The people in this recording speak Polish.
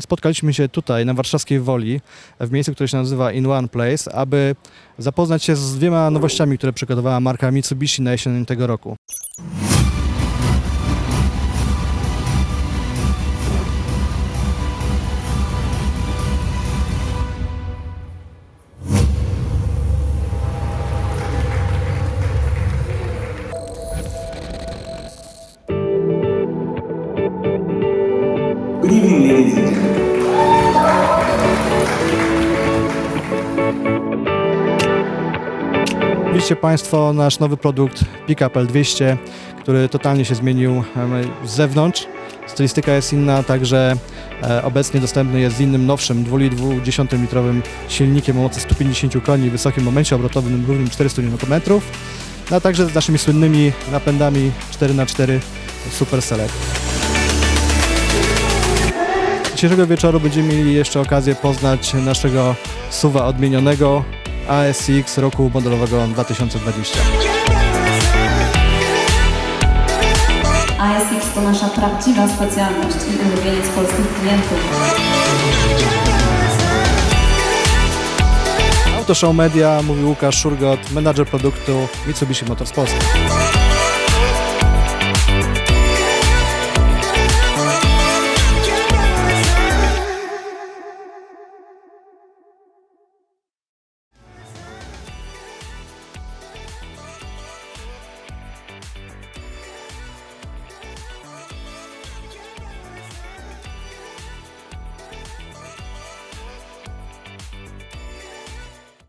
Spotkaliśmy się tutaj na warszawskiej Woli, w miejscu, które się nazywa In One Place, aby zapoznać się z dwiema nowościami, które przygotowała marka Mitsubishi na jesień tego roku. Good evening, ladies and gentlemen. Widzicie Państwo nasz nowy produkt Pickup L200, który totalnie się zmienił z zewnątrz. Stylistyka jest inna, także e, obecnie dostępny jest z innym, nowszym 2,2 litrowym silnikiem o mocy 150 koni, wysokim momencie obrotowym równym 400 Nm, a także z naszymi słynnymi napędami 4x4 Super Select. Dzisiejszego wieczoru będziemy mieli jeszcze okazję poznać naszego suwa odmienionego ASX roku modelowego 2020. ASX to nasza prawdziwa specjalność i ulubieniec polskich klientów. Autoshow Media, mówi Łukasz Szurgot, menadżer produktu Mitsubishi Motors Polska.